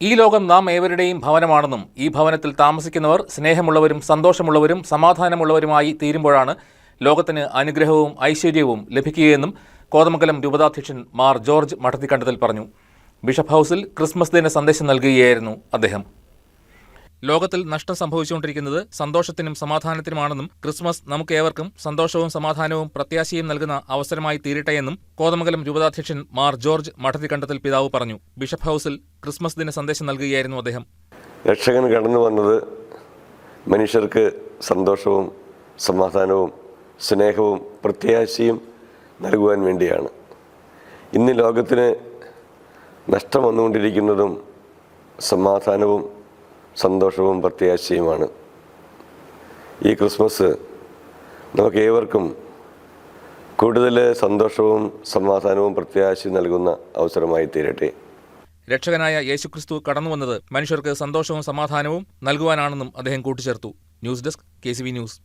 ഈ ലോകം നാം ഏവരുടെയും ഭവനമാണെന്നും ഈ ഭവനത്തിൽ താമസിക്കുന്നവർ സ്നേഹമുള്ളവരും സന്തോഷമുള്ളവരും സമാധാനമുള്ളവരുമായി തീരുമ്പോഴാണ് ലോകത്തിന് അനുഗ്രഹവും ഐശ്വര്യവും ലഭിക്കുകയെന്നും കോതമംഗലം രൂപതാധ്യക്ഷൻ മാർ ജോർജ് മഠത്തിക്കണ്ടത്തിൽ പറഞ്ഞു. ബിഷപ്പ് ഹൗസിൽ ക്രിസ്മസ് ദിന സന്ദേശം നൽകുകയായിരുന്നു അദ്ദേഹം. ലോകത്തിൽ നഷ്ടം സംഭവിച്ചുകൊണ്ടിരിക്കുന്നത് സന്തോഷത്തിനും സമാധാനത്തിനുമാണെന്നും ക്രിസ്മസ് നമുക്കേവർക്കും സന്തോഷവും സമാധാനവും പ്രത്യാശയും നൽകുന്ന അവസരമായി തീരട്ടെയെന്നും കോതമംഗലം രൂപതാധ്യക്ഷൻ മാർ ജോർജ് മഠത്തിക്കണ്ടത്തിൽ പിതാവ് പറഞ്ഞു. ബിഷപ്പ് ഹൗസിൽ ക്രിസ്മസ് ദിന സന്ദേശം നൽകുകയായിരുന്നു അദ്ദേഹം. രക്ഷകൻ കടന്നു വന്നത് മനുഷ്യർക്ക് സന്തോഷവും സമാധാനവും സ്നേഹവും പ്രത്യാശയും നൽകുവാൻ വേണ്ടിയാണ്. ഇന്ന് ലോകത്തിന് നഷ്ടം വന്നുകൊണ്ടിരിക്കുന്നതും സമാധാനവും സന്തോഷവും പ്രത്യാശയുമാണ്. ഈ ക്രിസ്മസ് നമുക്ക് ഏവർക്കും കൂടുതൽ സന്തോഷവും സമാധാനവും പ്രത്യാശയും നൽകുന്ന അവസരമായി തീരട്ടെ രക്ഷകനായ യേശുക്രിസ്തു കടന്നുവന്നത് മനുഷ്യർക്ക് സന്തോഷവും സമാധാനവും നൽകുവാനാണെന്നും അദ്ദേഹം കൂട്ടിച്ചേർത്തു. News desk K news.